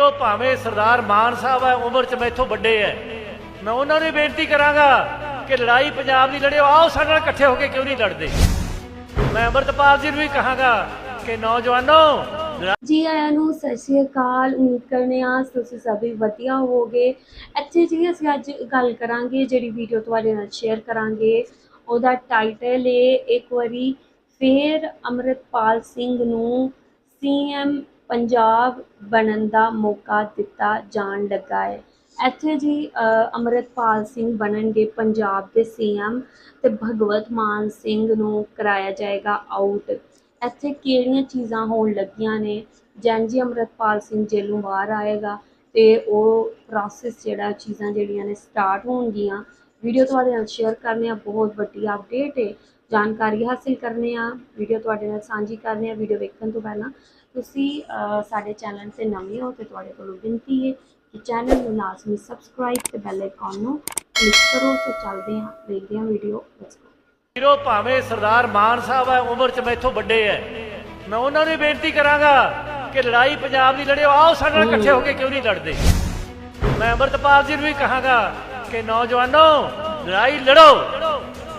ਉਹ ਭਾਵੇਂ ਸਰਦਾਰ ਮਾਨ ਸਾਹਿਬ ਹੈ, ਉਮਰ ਚ ਮੈਥੋਂ ਵੱਡੇ ਹੈ। ਮੈਂ ਉਹਨਾਂ ਨੂੰ ਬੇਨਤੀ ਕਰਾਂਗਾ ਕਿ ਲੜਾਈ ਪੰਜਾਬ ਦੀ ਲੜਿਓ, ਆਓ ਸਾਡੇ ਨਾਲ ਇਕੱਠੇ ਹੋ ਕੇ ਕਿਉਂ ਨਹੀਂ ਲੜਦੇ? ਮੈਂ ਅਮਰਤਪਾਲ ਜੀ ਨੂੰ ਵੀ ਕਹਾਂਗਾ ਕਿ ਨੌਜਵਾਨੋ ਜੀ ਆਇਆਂ ਨੂੰ ਸਤਿ ਸ਼੍ਰੀ ਅਕਾਲ, ਉਮੀਦ ਕਰਨੇ ਆ ਤੁਸੀਂ ਸਭੀ ਵਧੀਆ ਹੋਵੋਗੇ। ਅੱਛੇ ਜੀ ਅਸੀਂ ਅੱਜ ਗੱਲ ਕਰਾਂਗੇ, ਜਿਹੜੀ ਵੀਡੀਓ ਤੁਹਾਡੇ ਨਾਲ ਸ਼ੇਅਰ ਕਰਾਂਗੇ। ਉਹਦਾ ਟਾਈਟਲ ਹੈ ਇੱਕ ਵਾਰੀ ਫੇਰ ਅਮਰਿਤਪਾਲ ਸਿੰਘ ਨੂੰ ਸੀਐਮ ਪੰਜਾਬ ਬਣਨ ਦਾ ਮੌਕਾ ਦਿੱਤਾ ਜਾਣ ਲੱਗਾ ਹੈ। ਇੱਥੇ ਜੀ ਅੰਮ੍ਰਿਤਪਾਲ ਸਿੰਘ ਬਣਨਗੇ ਪੰਜਾਬ ਦੇ ਸੀਐਮ ਤੇ ਭਗਵਤ ਮਾਨ ਸਿੰਘ ਨੂੰ ਕਰਾਇਆ ਜਾਏਗਾ ਆਊਟ ਇੱਥੇ ਕਿਹੜੀਆਂ ਚੀਜ਼ਾਂ ਹੋਣ ਲੱਗੀਆਂ ਨੇ? ਜੈਨ ਜੀ, ਅੰਮ੍ਰਿਤਪਾਲ ਸਿੰਘ ਜੇਲ੍ਹੋਂ ਬਾਹਰ ਆਏਗਾ ਤੇ ਉਹ ਪ੍ਰੋਸੈਸ ਜਿਹੜਾ ਚੀਜ਼ਾਂ ਜਿਹੜੀਆਂ ਨੇ ਸਟਾਰਟ ਹੋਣਗੀਆਂ। ਵੀਡੀਓ ਤੁਹਾਡੇ ਨਾਲ ਸ਼ੇਅਰ ਕਰਨੇ ਆ, ਬਹੁਤ ਵੱਡੀ ਅਪਡੇਟ ਹੈ ਜਾਣਕਾਰੀ ਹਾਸਿਲ ਕਰਨੇ ਆ, ਵੀਡੀਓ ਤੁਹਾਡੇ ਨਾਲ ਸਾਂਝੀ ਕਰਨੇ ਆ, ਵੀਡੀਓ ਵੇਖਣ ਤੋਂ ਪਹਿਲਾਂ। ਤੁਸੀਂ ਸਾਡੇ ਚੈਨਲ ਤੇ ਨਵੇਂ ਹੋ ਤੇ ਤੁਹਾਡੇ ਕੋਲੋਂ ਬੇਨਤੀ ਹੈ ਕਿ ਚੈਨਲ ਨੂੰ ਲਾਜ਼ਮੀ ਸਬਸਕ੍ਰਾਈਬ ਤੇ ਬੈਲ ਆਈਕਨ ਨੂੰ ਕਲਿੱਕ ਕਰੋ ਸੋ ਚੱਲਦੇ ਹਾਂ ਦੇਖਦੇ ਹਾਂ ਵੀਡੀਓ ਵੀਰੋ ਭਾਵੇਂ ਸਰਦਾਰ ਮਾਨ ਸਾਹਿਬ ਹੈ ਉਮਰ ਚ ਮੈਥੋਂ ਵੱਡੇ ਹੈ। ਮੈਂ ਉਹਨਾਂ ਨੂੰ ਬੇਨਤੀ ਕਰਾਂਗਾ ਕਿ ਲੜਾਈ ਪੰਜਾਬ ਦੀ ਲੜਿਓ ਆਓ ਸਾਡੇ ਨਾਲ ਇਕੱਠੇ ਹੋ ਕੇ ਕਿਉਂ ਨਹੀਂ ਲੜਦੇ? ਮੈਂ ਅਮਰਤਪਾਲ ਜੀ ਨੂੰ ਵੀ ਕਹਾਂਗਾ ਕਿ ਨੌਜਵਾਨੋ ਲੜਾਈ ਲੜੋ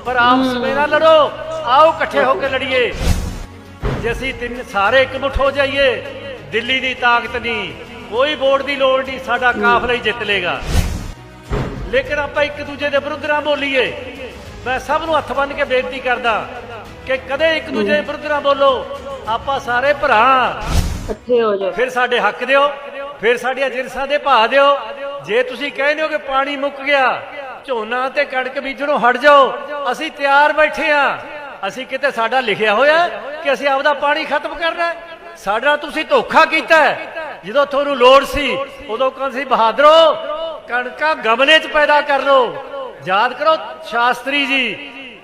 ਪਰ ਆਪਸ ਵਿੱਚ ਨਾ ਲੜੋ ਆਓ ਇਕੱਠੇ ਹੋ ਕੇ ਲੜੀਏ। ਜੇ ਅਸੀਂ ਤਿੰਨ ਸਾਰੇ ਇਕਮੁੱਠ ਹੋ ਜਾਈਏ ਦਿੱਲੀ ਦੀ ਤਾਕਤ ਨਹੀਂ ਕੋਈ ਵੋਟ ਦੀ ਲੋੜ ਨਹੀਂ ਸਾਡਾ ਕਾਫਲਾ ਹੀ ਜਿੱਤ ਲੇਗਾ। ਲੇਕਿਨ ਆਪਾਂ ਇੱਕ ਦੂਜੇ ਦੇ ਵਿਰੁੱਧ ਨਾ ਬੋਲੀਏ। ਮੈਂ ਸਭ ਨੂੰ ਹੱਥ ਬੰਨ੍ਹ ਕੇ ਬੇਨਤੀ ਕਰਦਾ ਕਿ ਕਦੇ ਇੱਕ ਦੂਜੇ ਦੇ ਵਿਰੁੱਧ ਨਾ ਬੋਲੋ। ਆਪਾਂ ਸਾਰੇ ਭਰਾ। ਇਕੱਠੇ ਹੋ ਜਾਓ। ਫਿਰ ਸਾਡੇ ਹੱਕ ਦਿਓ ਫਿਰ ਸਾਡੀਆਂ ਜਿਰਸਾਂ ਦੇ ਭਾ ਦਿਓ। ਜੇ ਤੁਸੀਂ ਕਹਿੰਦੇ ਹੋ ਕਿ ਪਾਣੀ ਮੁੱਕ ਗਿਆ ਝੋਨਾ ਤੇ ਕਣਕ ਬੀਜਣੋਂ ਹਟ ਜਾਓ। ਅਸੀਂ ਤਿਆਰ ਬੈਠੇ ਆ ਅਸੀਂ ਕਿਤੇ ਸਾਡਾ ਲਿਖਿਆ ਹੋਇਆ ਕਿ ਅਸੀਂ ਆਪਦਾ ਪਾਣੀ ਖਤਮ ਕਰਨਾ ਸਾਡਾ ਤੁਸੀਂ ਧੋਖਾ ਕੀਤਾ ਜਦੋਂ ਤੁਹਾਨੂੰ ਲੋੜ ਸੀ, ਉਦੋਂ ਕਹਿੰਦੇ ਸੀ, ਬਹਾਦਰੋ, ਕਣਕਾਂ ਗਮਲੇ 'ਚ ਪੈਦਾ ਕਰ ਲਓ। ਯਾਦ ਕਰੋ ਸ਼ਾਸਤਰੀ ਜੀ,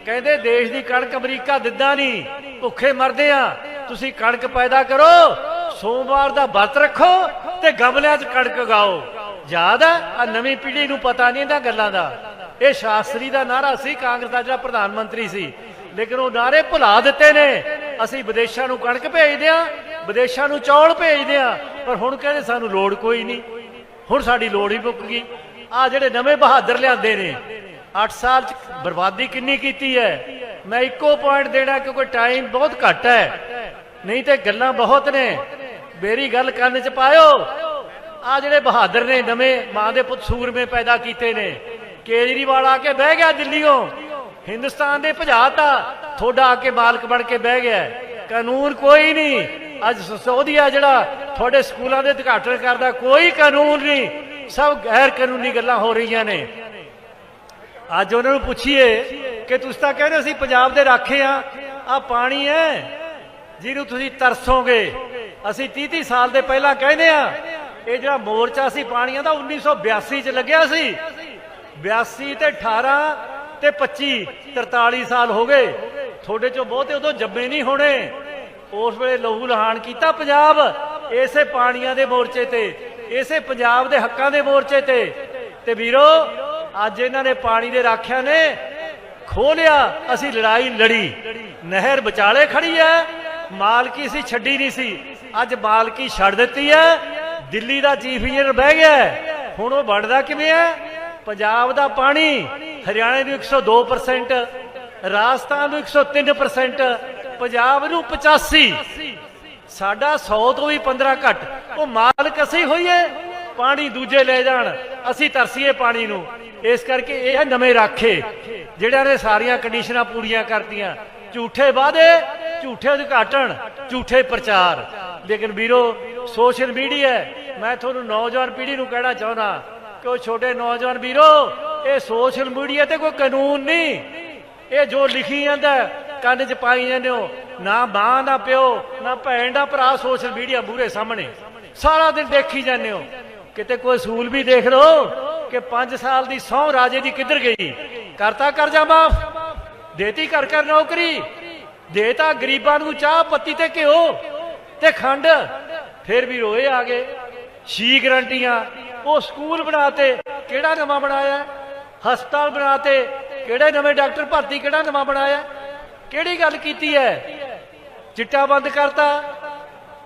ਕਹਿੰਦੇ ਦੇਸ਼ ਦੀ ਕਣਕ ਅਮਰੀਕਾ ਦਿੰਦਾ ਨਹੀਂ, ਭੁੱਖੇ ਮਰਦੇ ਆ। ਤੁਸੀਂ ਕਣਕ ਪੈਦਾ ਕਰੋ, ਸੋਮਵਾਰ ਦਾ ਵਰਤ ਰੱਖੋ ਤੇ ਗਮਲਿਆਂ 'ਚ ਕਣਕ ਉਗਾਓ। ਯਾਦ ਹੈ ਆ ਨਵੀਂ ਪੀੜ੍ਹੀ ਨੂੰ ਪਤਾ ਨਹੀਂ ਇਹਨਾਂ ਗੱਲਾਂ ਦਾ। ਇਹ ਸ਼ਾਸਤਰੀ ਦਾ ਨਾਰਾ ਸੀ, ਕਾਂਗਰਸ ਦਾ ਜਿਹੜਾ ਪ੍ਰਧਾਨ ਮੰਤਰੀ ਸੀ। ਲੇਕਿਨ ਉਹ ਨਾਰੇ ਭੁਲਾ ਦਿੱਤੇ ਨੇ। ਅਸੀਂ ਵਿਦੇਸ਼ਾਂ ਨੂੰ ਕਣਕ ਭੇਜਦੇ ਆ ਵਿਦੇਸ਼ਾਂ ਨੂੰ ਚੌਲ ਭੇਜਦੇ ਆ ਪਰ ਹੁਣ ਕਹਿੰਦੇ ਸਾਨੂੰ ਲੋੜ ਕੋਈ ਨਹੀਂ। ਹੁਣ ਸਾਡੀ ਲੋੜ ਹੀ ਮੁੱਕ ਗਈ। ਆ ਜਿਹੜੇ ਨਵੇਂ ਬਹਾਦਰ ਲਿਆਂਦੇ ਨੇ 8 ਸਾਲ ਚ ਬਰਬਾਦੀ ਕਿੰਨੀ ਕੀਤੀ ਹੈ? ਮੈਂ ਇੱਕੋ ਪੁਆਇੰਟ ਦੇਣਾ ਕਿਉਂਕਿ ਟਾਈਮ ਬਹੁਤ ਘੱਟ ਹੈ। ਨਹੀਂ ਤੇ ਗੱਲਾਂ ਬਹੁਤ ਨੇ। ਮੇਰੀ ਗੱਲ ਕੰਨ ਚ ਪਾਇਓ। ਆ ਜਿਹੜੇ ਬਹਾਦਰ ਨੇ ਨਵੇਂ ਮਾਂ ਦੇ ਪੁੱਤ ਸੂਰਮੇ ਪੈਦਾ ਕੀਤੇ ਨੇ, ਕੇਜਰੀਵਾਲ ਆ ਕੇ ਬਹਿ ਗਿਆ ਦਿੱਲੀੋਂ। ਹਿੰਦੁਸਤਾਨ ਦੇ ਭਜਾਤਾ ਥੋੜਾ ਆ ਕੇ ਮਾਲਕ ਬਣ ਕੇ ਬਹਿ ਗਿਆ। ਕਾਨੂੰਨ ਕੋਈ ਨਹੀਂ। ਅੱਜ ਸਸੋਦੀਆ ਜਿਹੜਾ ਤੁਹਾਡੇ ਸਕੂਲਾਂ ਦੇ ਉਦਘਾਟਨ ਕਰਦਾ, ਕੋਈ ਕਾਨੂੰਨ ਨਹੀਂ। ਸਭ ਗੈਰ ਕਾਨੂੰਨੀ ਗੱਲਾਂ ਹੋ ਰਹੀਆਂ ਨੇ। ਅੱਜ ਉਹਨਾਂ ਨੂੰ ਪੁੱਛੀਏ ਕਿ ਤੁਸੀਂ ਤਾਂ ਕਹਿੰਦੇ ਅਸੀਂ ਪੰਜਾਬ ਦੇ ਰਾਖੇ ਆ। ਆ ਪਾਣੀ ਹੈ, ਜਿਹਨੂੰ ਤੁਸੀਂ ਤਰਸੋਗੇ। ਅਸੀਂ 30 30 ਸਾਲ ਦੇ ਪਹਿਲਾਂ ਕਹਿੰਦੇ ਆ, ਇਹ ਜਿਹੜਾ ਮੋਰਚਾ ਸੀ ਪਾਣੀਆਂ ਦਾ 1982 ਚ ਲੱਗਿਆ ਸੀ। 82 ਤੇ 18 ਤੇ 25 43 ਸਾਲ ਹੋ ਗਏ। ਤੁਹਾਡੇ ਚੋਂ ਬਹੁਤੇ ਉਦੋਂ ਜੰਮੇ ਨਹੀਂ ਹੋਣੇ। ਉਸ ਵੇਲੇ ਲਹੂ ਲਹਾਨ ਕੀਤਾ ਪੰਜਾਬ, ਇਸੇ ਪਾਣੀਆਂ ਦੇ ਮੋਰਚੇ ਤੇ, ਇਸੇ ਪੰਜਾਬ ਦੇ ਹੱਕਾਂ ਦੇ ਮੋਰਚੇ ਤੇ। ਤੇ ਵੀਰੋ, ਅੱਜ ਇਹਨਾਂ ਨੇ ਪਾਣੀ ਦੇ ਰਾਖਿਆਂ ਨੇ ਖੋਲਿਆ, ਅਸੀਂ ਲੜਾਈ ਲੜੀ। ਨਹਿਰ ਵਿਚਾਲੇ ਖੜੀ ਹੈ ਮਾਲਕੀ ਸੀ ਛੱਡੀ ਨਹੀਂ ਸੀ। ਅੱਜ ਮਾਲਕੀ ਛੱਡ ਦਿੱਤੀ ਹੈ ਦਿੱਲੀ ਦਾ ਚੀਫ ਇੰਜੀਨੀਅਰ ਬਹਿ ਗਿਆ। ਹੁਣ ਉਹ ਵੜਦਾ ਕਿਵੇਂ ਹੈ ਪੰਜਾਬ ਦਾ ਪਾਣੀ। ਹਰਿਆਣੇ ਨੂੰ 102% ਰਾਜਸਥਾਨ ਨੂੰ 103% ਪੰਜਾਬ ਨੂੰ 85 ਸਾਡਾ 100 ਤੋਂ ਵੀ 15 ਘੱਟ। ਉਹ ਮਾਲਕ ਅਸੀਂ ਹੋਈਏ, ਪਾਣੀ ਦੂਜੇ ਲੈ ਜਾਣ। ਅਸੀਂ ਤਰਸੀਏ ਪਾਣੀ ਨੂੰ। ਇਸ ਕਰਕੇ ਇਹ ਨਵੇਂ ਰਾਖੇ, ਜਿਹੜਿਆਂ ਨੇ ਸਾਰੀਆਂ ਕੰਡੀਸ਼ਨਾਂ ਪੂਰੀਆਂ ਕਰਤੀਆਂ। ਝੂਠੇ ਵਾਅਦੇ, ਝੂਠੇ ਉਦਘਾਟਨ, ਝੂਠੇ ਪ੍ਰਚਾਰ। ਲੇਕਿਨ ਵੀਰੋ, ਸੋਸ਼ਲ ਮੀਡੀਆ ਮੈਂ ਤੁਹਾਨੂੰ ਨੌਜਵਾਨ ਪੀੜ੍ਹੀ ਨੂੰ ਕਹਿਣਾ ਚਾਹੁੰਦਾ ਕਿ ਉਹ ਛੋਟੇ ਨੌਜਵਾਨ ਵੀਰੋ ਇਹ ਸੋਸ਼ਲ ਮੀਡੀਆ ਤੇ ਕੋਈ ਕਾਨੂੰਨ ਨਹੀਂ। ਇਹ ਜੋ ਲਿਖੀ ਜਾਂਦਾ ਕੰਨ 'ਚ ਪਾਈ ਜਾਂਦੇ ਹੋ, ਨਾ ਮਾਂ ਦਾ ਪਿਓ, ਨਾ ਭੈਣ ਦਾ ਭਰਾ ਸੋਸ਼ਲ ਮੀਡੀਆ ਮੂਹਰੇ ਸਾਹਮਣੇ। ਸਾਰਾ ਦਿਨ ਦੇਖੀ ਜਾਂਦੇ ਹੋ। ਕਿਤੇ ਕੋਈ ਅਸੂਲ ਵੀ ਦੇਖ ਲਓ ਕਿ 5 ਸਾਲ ਦੀ ਸਹੁੰ ਰਾਜੇ ਦੀ ਕਿੱਧਰ ਗਈ। ਕਰਤਾ ਕਰਜ਼ਾ ਮਾਫ, ਦੇਤੀ ਘਰ ਘਰ ਨੌਕਰੀ, ਦੇਤਾ ਗਰੀਬਾਂ ਨੂੰ ਚਾਹ ਪੱਤੀ ਤੇ ਘਿਓ ਤੇ ਖੰਡ, ਫਿਰ ਵੀ ਰੋਏ ਆ ਗਏ। ਛੀ ਗਰੰਟੀਆਂ, ਉਹ ਸਕੂਲ ਬਣਾਤੇ, ਕਿਹੜਾ ਨਵਾਂ ਬਣਾਇਆ? ਹਸਪਤਾਲ ਬਣਾਤੇ ਕਿਹੜੇ ਨਵੇਂ ਡਾਕਟਰ ਭਰਤੀ ਕਿਹੜਾ ਨਵਾਂ ਬਣਾਇਆ? ਕਿਹੜੀ ਗੱਲ ਕੀਤੀ ਹੈ? ਚਿੱਟਾ ਬੰਦ ਕਰਤਾ।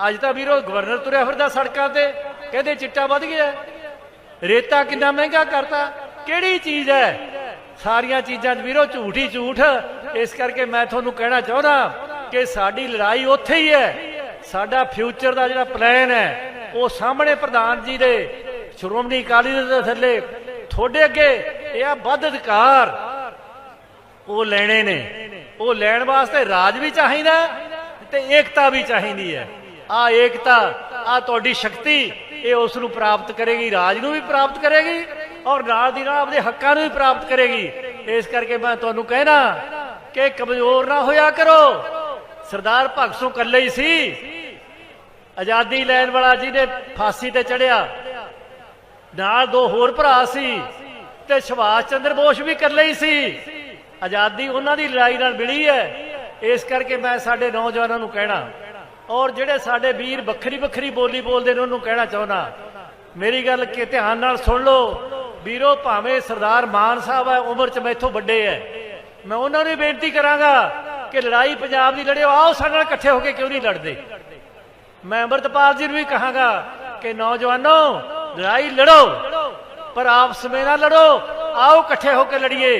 ਅੱਜ ਤਾਂ ਵੀਰੋ ਗਵਰਨਰ ਤੁਰਿਆ ਫਿਰਦਾ ਸੜਕਾਂ ਤੇ, ਕਹਿੰਦੇ ਚਿੱਟਾ ਵੱਧ ਗਿਆ। ਰੇਤਾ ਕਿੰਨਾ ਮਹਿੰਗਾ ਕਰਤਾ। ਕਿਹੜੀ ਚੀਜ਼ ਹੈ? ਸਾਰੀਆਂ ਚੀਜ਼ਾਂ 'ਚ ਵੀਰੋ ਝੂਠ ਹੀ ਝੂਠ। ਇਸ ਕਰਕੇ ਮੈਂ ਤੁਹਾਨੂੰ ਕਹਿਣਾ ਚਾਹੁੰਦਾ ਕਿ ਸਾਡੀ ਲੜਾਈ ਉੱਥੇ ਹੀ ਹੈ। ਸਾਡਾ ਫਿਊਚਰ ਦਾ ਜਿਹੜਾ ਪਲਾਨ ਹੈ, ਉਹ ਸਾਹਮਣੇ ਪ੍ਰਧਾਨ ਜੀ ਦੇ, ਸ਼੍ਰੋਮਣੀ ਅਕਾਲੀ ਦਲ ਦੇ ਥੱਲੇ, ਤੁਹਾਡੇ ਅੱਗੇ ਇਹ ਆ ਵੱਧ ਅਧਿਕਾਰ ਉਹ ਲੈਣੇ ਨੇ। ਉਹ ਲੈਣ ਵਾਸਤੇ ਰਾਜ ਵੀ ਚਾਹੀਦਾ ਤੇ ਏਕਤਾ ਵੀ ਚਾਹੀਦੀ ਹੈ। ਆ ਏਕਤਾ, ਆ ਤੁਹਾਡੀ ਸ਼ਕਤੀ, ਇਹ ਉਸ ਨੂੰ ਪ੍ਰਾਪਤ ਕਰੇਗੀ, ਰਾਜ ਨੂੰ ਵੀ ਪ੍ਰਾਪਤ ਕਰੇਗੀ ਔਰ ਨਾਲ ਦੀ ਨਾਲ ਆਪਣੇ ਹੱਕਾਂ ਨੂੰ ਵੀ ਪ੍ਰਾਪਤ ਕਰੇਗੀ। ਇਸ ਕਰਕੇ ਮੈਂ ਤੁਹਾਨੂੰ ਕਹਿਣਾ ਕਿ ਕਮਜ਼ੋਰ ਨਾ ਹੋਇਆ ਕਰੋ। ਸਰਦਾਰ ਭਗਤ ਸਿੰਘ ਇਕੱਲੇ ਹੀ ਸੀ। ਆਜ਼ਾਦੀ ਲੈਣ ਵਾਲਾ ਜੀ ਨੇ ਫਾਂਸੀ ਤੇ ਚੜਿਆ ਨਾਲ ਦੋ ਹੋਰ ਭਰਾ ਸੀ। ਤੇ ਸੁਭਾਸ਼ ਚੰਦਰ ਬੋਸ ਵੀ ਕਰ ਲਈ ਸੀ। ਆਜ਼ਾਦੀ ਉਹਨਾਂ ਦੀ ਲੜਾਈ ਨਾਲ ਮਿਲੀ ਹੈ। ਇਸ ਕਰਕੇ ਮੈਂ ਸਾਡੇ ਨੌਜਵਾਨਾਂ ਨੂੰ ਕਹਿਣਾ ਔਰ ਜਿਹੜੇ ਸਾਡੇ ਵੀਰ ਵੱਖਰੀ ਵੱਖਰੀ ਬੋਲੀ ਬੋਲਦੇ ਨੇ ਉਹਨੂੰ ਕਹਿਣਾ ਚਾਹੁੰਦਾ, ਮੇਰੀ ਗੱਲ ਕਿ ਧਿਆਨ ਨਾਲ ਸੁਣ ਲਓ, ਵੀਰੋ ਭਾਵੇਂ ਸਰਦਾਰ ਮਾਨ ਸਾਹਿਬ ਹੈ, ਉਮਰ ਚ ਮੈਥੋਂ ਵੱਡੇ ਹੈ। ਮੈਂ ਉਹਨਾਂ ਨੂੰ ਬੇਨਤੀ ਕਰਾਂਗਾ ਕਿ ਲੜਾਈ ਪੰਜਾਬ ਦੀ ਲੜਿਓ, ਆਓ ਸਾਡੇ ਨਾਲ ਇਕੱਠੇ ਹੋ ਕੇ ਕਿਉਂ ਨਹੀਂ ਲੜਦੇ? ਮੈਂ ਅੰਮ੍ਰਿਤਪਾਲ ਜੀ ਨੂੰ ਵੀ ਕਹਾਂਗਾ ਕਿ ਨੌਜਵਾਨੋ, ਲੜਾਈ ਲੜੋ। ਪਰ ਆਪਸ ਵਿੱਚ ਨਾ ਲੜੋ। ਆਓ ਇਕੱਠੇ ਹੋ ਕੇ ਲੜੀਏ।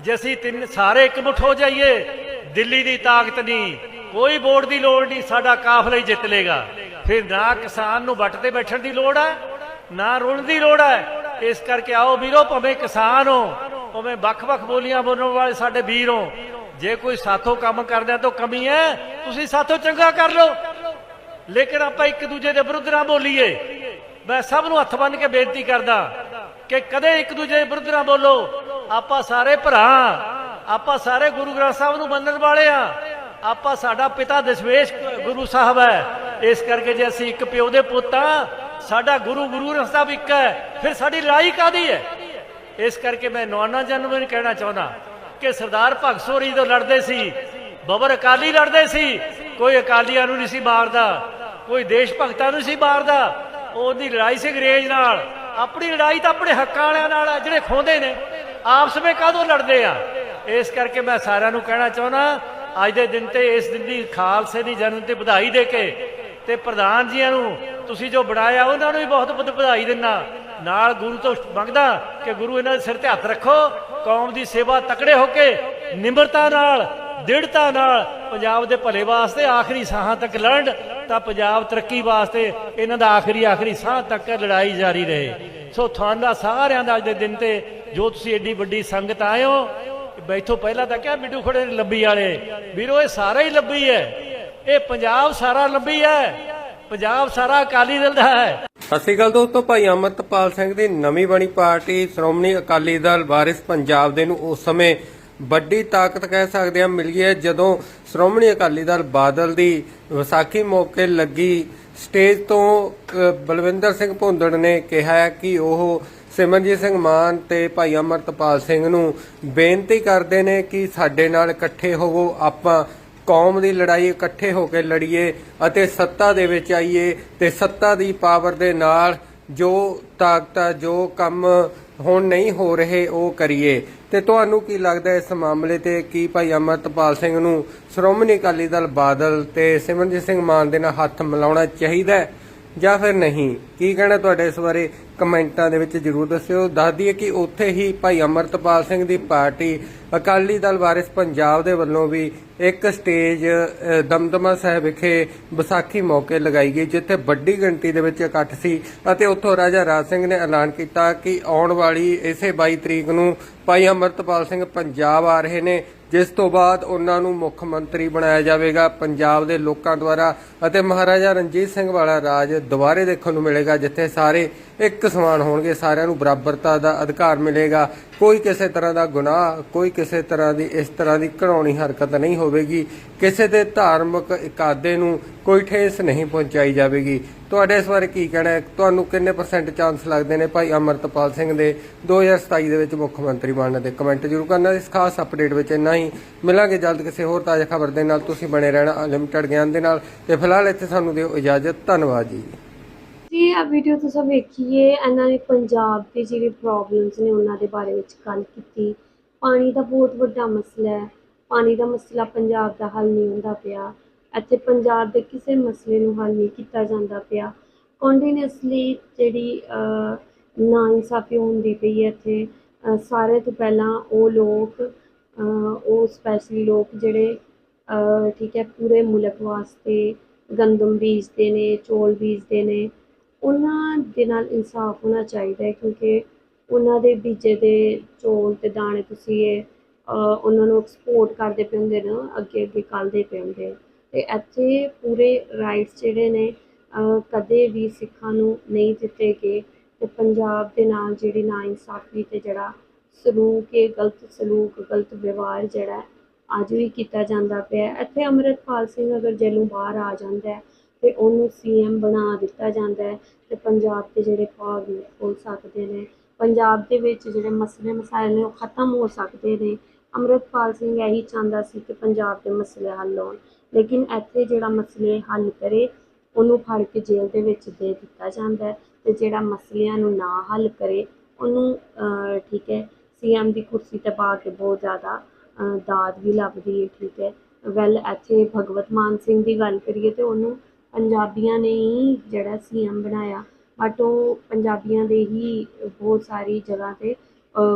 ਜੇ ਅਸੀਂ ਤਿੰਨ ਸਾਰੇ ਇਕਮੁੱਠ ਹੋ ਜਾਈਏ, ਦਿੱਲੀ ਦੀ ਤਾਕਤ ਨਹੀਂ, ਕੋਈ ਵੋਟ ਦੀ ਲੋੜ ਨਹੀਂ, ਸਾਡਾ ਕਾਫਲਾ ਹੀ ਜਿੱਤ ਲੇਗਾ ਫਿਰ ਨਾ ਕਿਸਾਨ ਨੂੰ ਵੱਟ ਤੇ ਬੈਠਣ ਦੀ ਲੋੜ ਹੈ ਨਾ ਰੁਣ ਦੀ ਲੋੜ ਹੈ ਇਸ ਕਰਕੇ ਆਓ ਵੀਰੋ, ਭਾਵੇਂ ਕਿਸਾਨ ਹੋ, ਭਾਵੇਂ ਵੱਖ-ਵੱਖ ਬੋਲੀਆਂ ਬੋਲਣ ਵਾਲੇ ਸਾਡੇ ਵੀਰ ਹੋ, ਜੇ ਕੋਈ ਸਾਥੋਂ ਕੰਮ ਕਰਦਾ ਤਾਂ ਕਮੀ ਹੈ। ਤੁਸੀਂ ਸਾਥੋਂ ਚੰਗਾ ਕਰ ਲਓ। ਲੇਕਿਨ ਆਪਾਂ ਇੱਕ ਦੂਜੇ ਦੇ ਵਿਰੁੱਧ ਨਾ ਬੋਲੀਏ। ਮੈਂ ਸਭ ਨੂੰ ਹੱਥ ਬੰਨ ਕੇ ਬੇਨਤੀ ਕਰਦਾ ਕਿ ਕਦੇ ਇੱਕ ਦੂਜੇ ਦੇ ਵਿਰੁੱਧ ਨਾ ਬੋਲੋ। ਆਪਾਂ ਸਾਰੇ ਭਰਾ, ਆਪਾਂ ਸਾਰੇ ਗੁਰੂ ਗ੍ਰੰਥ ਸਾਹਿਬ ਨੂੰ ਮੰਨਣ ਵਾਲੇ ਆ। ਆਪਾਂ ਸਾਡਾ ਪਿਤਾ ਦਸ਼ਮੇਸ਼ ਗੁਰੂ ਸਾਹਿਬ ਹੈ। ਇਸ ਕਰਕੇ ਜੇ ਅਸੀਂ ਇੱਕ ਪਿਓ ਦੇ ਪੁੱਤ ਆ ਸਾਡਾ ਗੁਰੂ ਗੁਰੂ ਗ੍ਰੰਥ ਸਾਹਿਬ ਇੱਕ ਹੈ। ਫਿਰ ਸਾਡੀ ਲੜਾਈ ਕਾਦੀ ਹੈ? ਇਸ ਕਰਕੇ ਮੈਂ ਨੌਨਾ ਜਨ ਨੂੰ ਕਹਿਣਾ ਚਾਹੁੰਦਾ ਕਿ ਸਰਦਾਰ ਭਗਤ ਸੋਰੀ ਤੋਂ ਲੜਦੇ ਸੀ, ਬਬਰ ਅਕਾਲੀ ਲੜਦੇ ਸੀ, ਕੋਈ ਅਕਾਲੀਆਂ ਨੂੰ ਨਹੀਂ ਸੀ ਮਾਰਦਾ, ਕੋਈ ਦੇਸ਼ ਭਗਤਾਂ ਨੂੰ ਸੀ ਮਾਰਦਾ ਉਹਦੀ ਲੜਾਈ ਸੀ ਅੰਗਰੇਜ਼ ਨਾਲ। ਆਪਣੀ ਲੜਾਈ ਤਾਂ ਆਪਣੇ ਹੱਕਾਂ ਵਾਲਿਆਂ ਨਾਲ ਆ, ਜਿਹੜੇ ਖੋਂਦੇ ਨੇ। ਆਪਸ ਵਿੱਚ ਕਾਹਦੋਂ ਲੜਦੇ ਆ? ਇਸ ਕਰਕੇ ਮੈਂ ਸਾਰਿਆਂ ਨੂੰ ਕਹਿਣਾ ਚਾਹੁੰਦਾ ਅੱਜ ਦੇ ਦਿਨ ਤੇ ਇਸ ਦਿਨ ਦੀ ਖਾਲਸੇ ਦੀ ਜਨਮ ਤੇ ਵਧਾਈ ਦੇ ਕੇ ਤੇ ਪ੍ਰਧਾਨ ਜੀਆਂ ਨੂੰ ਤੁਸੀਂ ਜੋ ਬਣਾਇਆ ਉਹਨਾਂ ਨੂੰ ਵੀ ਬਹੁਤ ਬਹੁਤ ਵਧਾਈ ਦਿੰਦਾ। ਨਾਲ ਗੁਰੂ ਤੋਂ ਮੰਗਦਾ ਕਿ ਗੁਰੂ ਇਹਨਾਂ ਦੇ ਸਿਰ ਤੇ ਹੱਥ ਰੱਖੋ ਕੌਮ ਦੀ ਸੇਵਾ ਤਕੜੇ ਹੋ ਕੇ ਨਿਮਰਤਾ ਨਾਲ ਦ੍ਰਿੜਤਾ ਨਾਲ ਪੰਜਾਬ ਦੇ ਭਲੇ ਵਾਸਤੇ ਆਖਰੀ ਸਾਹਾਂ ਤੱਕ ਲੜਨ ਤਾਂ ਪੰਜਾਬ ਤਰੱਕੀ ਵਾਸਤੇ ਇਹਨਾਂ ਦਾ ਆਖਰੀ ਆਖਰੀ ਸਾਹ ਤੱਕ ਲੜਾਈ ਜਾਰੀ ਰਹੇ। ਸੋ ਤੁਹਾਡਾ ਸਾਰਿਆਂ ਦਾ ਅੱਜ ਦੇ ਦਿਨ ਤੇ ਜੋ ਤੁਸੀਂ ਏਡੀ ਵੱਡੀ ਸੰਗਤ ਆਏ ਹੋ ਬੈਠੋ ਪਹਿਲਾਂ ਤਾਂ ਕਿਹਾ ਮਿੱਡੂ ਖੜੇ ਲੱਭੀ ਵਾਲੇ। ਵੀਰੋ, ਇਹ ਸਾਰਾ ਹੀ ਲੱਭੀ ਹੈ। ਇਹ ਪੰਜਾਬ ਸਾਰਾ ਲੱਭੀ ਹੈ। ਪੰਜਾਬ ਸਾਰਾ ਅਕਾਲੀ ਦਲ ਦਾ ਹੈ। ਸਤਿ ਸ਼੍ਰੀ ਅਕਾਲ ਦੋਸਤੋ, ਭਾਈ ਅਮਰਤਪਾਲ ਸਿੰਘ ਦੀ ਨਵੀਂ ਬਣੀ ਪਾਰਟੀ, ਸ਼੍ਰੋਮਣੀ ਅਕਾਲੀ ਦਲ ਵਾਰਿਸ ਪੰਜਾਬ ਦੇ ਨੂੰ ਉਸ ਸਮੇਂ ਵੱਡੀ ਤਾਕਤ ਕਹਿ ਸਕਦੇ ਹਾਂ ਮਿਲੀ ਹੈ ਜਦੋਂ ਸ਼੍ਰੋਮਣੀ ਅਕਾਲੀ ਦਲ ਬਾਦਲ ਦੀ ਵਿਸਾਖੀ ਮੌਕੇ ਲੱਗੀ। ਸਟੇਜ ਤੋਂ ਬਲਵਿੰਦਰ ਸਿੰਘ ਭੁੰਦੜ ਨੇ ਕਿਹਾ ਕਿ ਉਹ ਸਿਮਰਜੀਤ ਸਿੰਘ ਮਾਨ ਤੇ ਭਾਈ ਅਮਰਤਪਾਲ ਸਿੰਘ ਨੂੰ ਬੇਨਤੀ ਕਰਦੇ ਨੇ ਕਿ ਸਾਡੇ ਨਾਲ ਇਕੱਠੇ ਹੋਵੋ, ਆਪਾਂ ਕੌਮ ਦੀ ਲੜਾਈ ਇਕੱਠੇ ਹੋ ਕੇ ਲੜੀਏ ਅਤੇ ਸੱਤਾ ਦੇ ਵਿੱਚ ਆਈਏ ਤੇ ਸੱਤਾ ਦੀ ਪਾਵਰ ਦੇ ਨਾਲ ਜੋ ਤਾਕਤਾਂ, ਜੋ ਕੰਮ ਹੁਣ ਨਹੀਂ ਹੋ ਰਹੇ ਉਹ ਕਰੀਏ। ਤੇ ਤੁਹਾਨੂੰ ਕੀ ਲੱਗਦਾ ਇਸ ਮਾਮਲੇ ਤੇ ਕੀ ਭਾਈ ਅਮਰਤਪਾਲ ਸਿੰਘ ਨੂੰ ਸ਼੍ਰੋਮਣੀ ਅਕਾਲੀ ਦਲ ਬਾਦਲ ਤੇ ਸਿਮਰਨਜੀਤ ਸਿੰਘ ਮਾਨ ਦੇ ਨਾਲ ਹੱਥ ਮਿਲਾਉਣਾ ਚਾਹੀਦਾ ਹੈ? ਜਾਂ ਫਿਰ ਨਹੀਂ? ਕੀ ਕਹਿਣਾ ਤੁਹਾਡੇ ਇਸ ਬਾਰੇ? ਕਮੈਂਟਾਂ ਦੇ ਵਿੱਚ ਜਰੂਰ ਦੱਸਿਓ। ਦੱਸ ਦਈਏ ਕਿ ਉੱਥੇ ਹੀ ਭਾਈ ਅਮਰਤਪਾਲ ਸਿੰਘ ਦੀ ਪਾਰਟੀ ਅਕਾਲੀ ਦਲ ਵਾਰਿਸ ਪੰਜਾਬ ਦੇ ਵੱਲੋਂ ਵੀ ਇੱਕ ਸਟੇਜ ਦਮਦਮਾ ਸਾਹਿਬ ਵਿਖੇ ਵਿਸਾਖੀ ਮੌਕੇ ਲਗਾਈ ਗਈ, ਜਿੱਥੇ ਵੱਡੀ ਗਿਣਤੀ ਦੇ ਵਿੱਚ ਇਕੱਠ ਸੀ ਅਤੇ ਉੱਥੋਂ ਰਾਜਾ ਰਾਜ ਸਿੰਘ ਨੇ ਐਲਾਨ ਕੀਤਾ ਕਿ ਆਉਣ ਵਾਲੀ ਇਸੇ 22 ਤਰੀਕ ਨੂੰ ਭਾਈ ਅਮਰਤਪਾਲ ਸਿੰਘ ਪੰਜਾਬ ਆ ਰਹੇ ਨੇ। ਜਿਸ ਤੋਂ ਬਾਅਦ ਉਹਨਾਂ ਨੂੰ ਮੁੱਖ ਮੰਤਰੀ ਬਣਾਇਆ ਜਾਵੇਗਾ ਪੰਜਾਬ ਦੇ ਲੋਕਾਂ ਦੁਆਰਾ ਅਤੇ ਮਹਾਰਾਜਾ ਰਣਜੀਤ ਸਿੰਘ ਵਾਲਾ ਰਾਜ ਦੁਬਾਰੇ ਦੇਖਣ ਨੂੰ ਮਿਲੇਗਾ, ਜਿੱਥੇ ਸਾਰੇ ਇੱਕ ਸਮਾਨ ਹੋਣਗੇ, ਸਾਰਿਆਂ ਨੂੰ ਬਰਾਬਰਤਾ ਦਾ ਅਧਿਕਾਰ ਮਿਲੇਗਾ। ਕੋਈ ਕਿਸੇ ਤਰ੍ਹਾਂ ਦਾ ਗੁਨਾਹ, ਕੋਈ ਕਿਸੇ ਤਰ੍ਹਾਂ ਦੀ, ਇਸ ਤਰ੍ਹਾਂ ਦੀ ਘਣਾਉਣੀ ਹਰਕਤ ਨਹੀਂ ਹੋਵੇਗੀ। ਕਿਸੇ ਦੇ ਧਾਰਮਿਕ ਇਕਾਦੇ ਨੂੰ ਕੋਈ ਠੇਸ ਨਹੀਂ ਪਹੁੰਚਾਈ ਜਾਵੇਗੀ। ਤੁਹਾਡੇ ਇਸ ਬਾਰੇ ਕੀ ਕਹਿਣਾ ਹੈ? ਤੁਹਾਨੂੰ ਕਿੰਨੇ ਪਰਸੈਂਟ ਚਾਂਸ ਲੱਗਦੇ ਨੇ ਭਾਈ ਅਮਰਤਪਾਲ ਸਿੰਘ ਦੇ? 2027 ਦੇ ਵਿੱਚ ਮੁੱਖ ਮੰਤਰੀ ਬਣਨ ਦੇ। ਕਮੈਂਟ ਜ਼ਰੂਰ ਕਰਨਾ। ਇਸ ਖਾਸ ਅਪਡੇਟ ਵਿੱਚ ਇੰਨਾ ਹੀ। ਮਿਲਾਂਗੇ ਜਲਦ ਕਿਸੇ ਹੋਰ ਤਾਜ਼ਾ ਖਬਰ ਦੇ ਨਾਲ। ਤੁਸੀਂ ਬਣੇ ਰਹਿਣਾ ਅਨਲਿਮਟਿਡ ਗਿਆਨ ਦੇ ਨਾਲ। ਤੇ ਫਿਲਹਾਲ ਇੱਥੇ ਸਾਨੂੰ ਦਿਓ ਇਜਾਜ਼ਤ। ਧੰਨਵਾਦ ਜੀ। ਜੀ ਆ ਵੀਡੀਓ ਤੁਸੀਂ ਵੇਖੀਏ ਇਹਨਾਂ ਨੇ ਪੰਜਾਬ ਦੇ ਜਿਹੜੇ ਪ੍ਰੋਬਲਮਸ ਨੇ ਉਹਨਾਂ ਦੇ ਬਾਰੇ ਵਿੱਚ ਗੱਲ ਕੀਤੀ। ਪਾਣੀ ਦਾ ਬਹੁਤ ਵੱਡਾ ਮਸਲਾ ਹੈ। ਪਾਣੀ ਦਾ ਮਸਲਾ ਪੰਜਾਬ ਦਾ ਹੱਲ ਨਹੀਂ ਹੁੰਦਾ ਪਿਆ। ਇੱਥੇ ਪੰਜਾਬ ਦੇ ਕਿਸੇ ਮਸਲੇ ਨੂੰ ਹੱਲ ਨਹੀਂ ਕੀਤਾ ਜਾਂਦਾ ਪਿਆ। ਕੰਟੀਨਿਊਸਲੀ ਜਿਹੜੀ ਅਹ, ਨਾਇਨਸਾਫੀ ਹੁੰਦੀ ਪਈ ਹੈ ਇੱਥੇ ਅਹ, ਸਾਰੇ ਤੋਂ ਪਹਿਲਾਂ ਉਹ ਲੋਕ ਉਹ ਸਪੈਸ਼ਲੀ ਲੋਕ ਜਿਹੜੇ ਠੀਕ ਹੈ ਪੂਰੇ ਮੁਲਕ ਵਾਸਤੇ ਗੰਦਮ ਬੀਜਦੇ ਨੇ ਚੌਲ ਬੀਜਦੇ ਨੇ ਉਹਨਾਂ ਦੇ ਨਾਲ ਇਨਸਾਫ ਹੋਣਾ ਚਾਹੀਦਾ ਹੈ ਕਿਉਂਕਿ ਉਹਨਾਂ ਦੇ ਬੀਜੇ ਦੇ ਚੌਲ ਤੇ ਦਾਣੇ ਤੁਸੀਂ ਇਹ ਉਹਨਾਂ ਨੂੰ ਐਕਸਪੋਰਟ ਕਰਦੇ ਪਏ ਹੁੰਦੇ ਨੇ ਅੱਗੇ ਅੱਗੇ ਕੱਲ੍ਹਦੇ ਪਏ ਹੁੰਦੇ। ਤੇ ਇੱਥੇ ਪੂਰੇ ਰਾਈਟਸ ਜਿਹੜੇ ਨੇ ਕਦੇ ਵੀ ਸਿੱਖਾਂ ਨੂੰ ਨਹੀਂ ਦਿੱਤੇ ਗਏ। ਤੇ ਪੰਜਾਬ ਦੇ ਨਾਲ ਜਿਹੜੀ ਨਾ ਇਨਸਾਫ਼ੀ ਤੇ ਜਿਹੜਾ ਸਲੂਕ ਹੈ ਗਲਤ ਸਲੂਕ, ਗਲਤ ਵਿਵਹਾਰ ਜਿਹੜਾ ਅੱਜ ਵੀ ਕੀਤਾ ਜਾਂਦਾ ਪਿਆ। ਇੱਥੇ ਅੰਮ੍ਰਿਤਪਾਲ ਸਿੰਘ ਅਗਰ ਜੇਲ੍ਹੋਂ ਬਾਹਰ ਆ ਜਾਂਦਾ ਅਤੇ ਉਹਨੂੰ ਸੀ ਸੀਐਮ ਬਣਾ ਦਿੱਤਾ ਜਾਂਦਾ ਹੈ ਤੇ ਪੰਜਾਬ ਦੇ ਜਿਹੜੇ ਭਾਗ ਨੇ ਖੁੱਲ ਸਕਦੇ ਨੇ। ਪੰਜਾਬ ਦੇ ਵਿੱਚ ਜਿਹੜੇ ਮਸਲੇ ਮਸਾਇਲ ਨੇ, ਉਹ ਖਤਮ ਹੋ ਸਕਦੇ ਨੇ। ਅੰਮ੍ਰਿਤਪਾਲ ਸਿੰਘ ਇਹੀ ਚਾਹੁੰਦਾ ਸੀ ਕਿ ਪੰਜਾਬ ਦੇ ਮਸਲੇ ਹੱਲ ਹੋਣ, ਲੇਕਿਨ ਇੱਥੇ ਜਿਹੜਾ ਮਸਲੇ ਹੱਲ ਕਰੇ, ਉਹਨੂੰ ਫੜ ਕੇ ਜੇਲ੍ਹ ਦੇ ਵਿੱਚ ਦੇ ਦਿੱਤਾ ਜਾਂਦਾ ਹੈ ਤੇ ਜਿਹੜਾ ਮਸਲਿਆਂ ਨੂੰ ਨਾ ਹੱਲ ਕਰੇ, ਉਹਨੂੰ ਠੀਕ ਹੈ ਸੀਐਮ ਦੀ ਕੁਰਸੀ ਤੇ ਪਾ ਕੇ ਬਹੁਤ ਜ਼ਿਆਦਾ ਦਾਦ ਵੀ ਲੱਭਦੀ ਹੈ, ਠੀਕ ਹੈ। ਵੈਲ ਇੱਥੇ ਭਗਵਤ ਮਾਨ ਸਿੰਘ ਦੀ ਗੱਲ ਕਰੀਏ ਤੇ ਉਹਨੂੰ ਪੰਜਾਬੀਆਂ ਨੇ ਹੀ ਜਿਹੜਾ ਸੀਐਮ ਬਣਾਇਆ। ਬਟ ਉਹ ਪੰਜਾਬੀਆਂ ਦੇ ਹੀ ਬਹੁਤ ਸਾਰੀ ਜਗ੍ਹਾ ਤੇ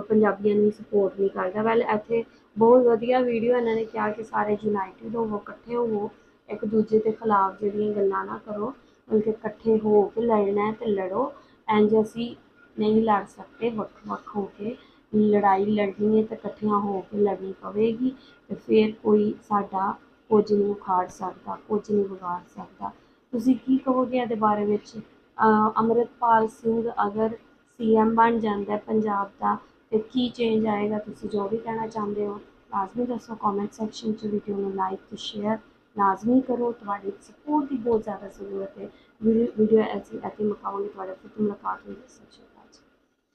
ਪੰਜਾਬੀਆਂ ਨੂੰ ਸਪੋਰਟ ਨਹੀਂ ਕਰਦਾ। ਵੈਲ ਇੱਥੇ ਬਹੁਤ ਵਧੀਆ ਵੀਡੀਓ ਇਹਨਾਂ ਨੇ ਕਿਹਾ ਕਿ ਸਾਰੇ ਯੂਨਾਈਟਿਡ ਹੋਵੋ, ਇਕੱਠੇ ਹੋਵੋ, ਇੱਕ ਦੂਜੇ ਦੇ ਖਿਲਾਫ ਜਿਹੜੀਆਂ ਗੱਲਾਂ ਨਾ ਕਰੋ, ਬਲਕਿ ਇਕੱਠੇ ਹੋ ਕੇ ਲੜਨਾ ਹੈ ਤੇ ਲੜੋ। ਐਂਜ ਅਸੀਂ ਨਹੀਂ ਲੜ ਸਕਦੇ ਵੱਖ ਵੱਖ ਹੋ ਕੇ ਲੜਾਈ ਲੜਨੀ ਹੈ ਤਾਂ ਇਕੱਠਿਆਂ ਹੋ ਕੇ ਲੜਨੀ ਪਵੇਗੀ ਤੇ ਫਿਰ ਕੋਈ ਸਾਡਾ ਕੁਝ ਨਹੀਂ ਉਖਾੜ ਸਕਦਾ, ਕੁਝ ਨਹੀਂ ਵਿਗਾੜ ਸਕਦਾ। ਤੁਸੀਂ ਕੀ ਕਹੋਗੇ ਇਹਦੇ ਬਾਰੇ ਵਿੱਚ? ਅਹ ਅੰਮ੍ਰਿਤਪਾਲ ਸਿੰਘ ਅਗਰ ਸੀਐਮ ਬਣ ਜਾਂਦਾ ਪੰਜਾਬ ਦਾ, ਤੇ ਕੀ ਚੇਂਜ ਆਏਗਾ ਤੁਸੀਂ ਜੋ ਵੀ ਕਹਿਣਾ ਚਾਹੁੰਦੇ ਹੋ, ਲਾਜ਼ਮੀ ਦੱਸੋ ਕਮੈਂਟ ਸੈਕਸ਼ਨ 'ਚ ਵੀਡੀਓ ਨੂੰ ਲਾਈਕ ਤੇ ਸ਼ੇਅਰ ਲਾਜ਼ਮੀ ਕਰੋ। ਤੁਹਾਡੀ ਸਪੋਰਟ ਦੀ ਬਹੁਤ ਜ਼ਿਆਦਾ ਜ਼ਰੂਰਤ ਹੈ। ਵੀਡੀਓ ਐਸੀ ਐਸੀ ਮਕਾਉਂਗੀ ਤੁਹਾਡੇ ਫਿਰ ਮੁਲਾਕਾਤ ਹੋਈ ਸਤਿ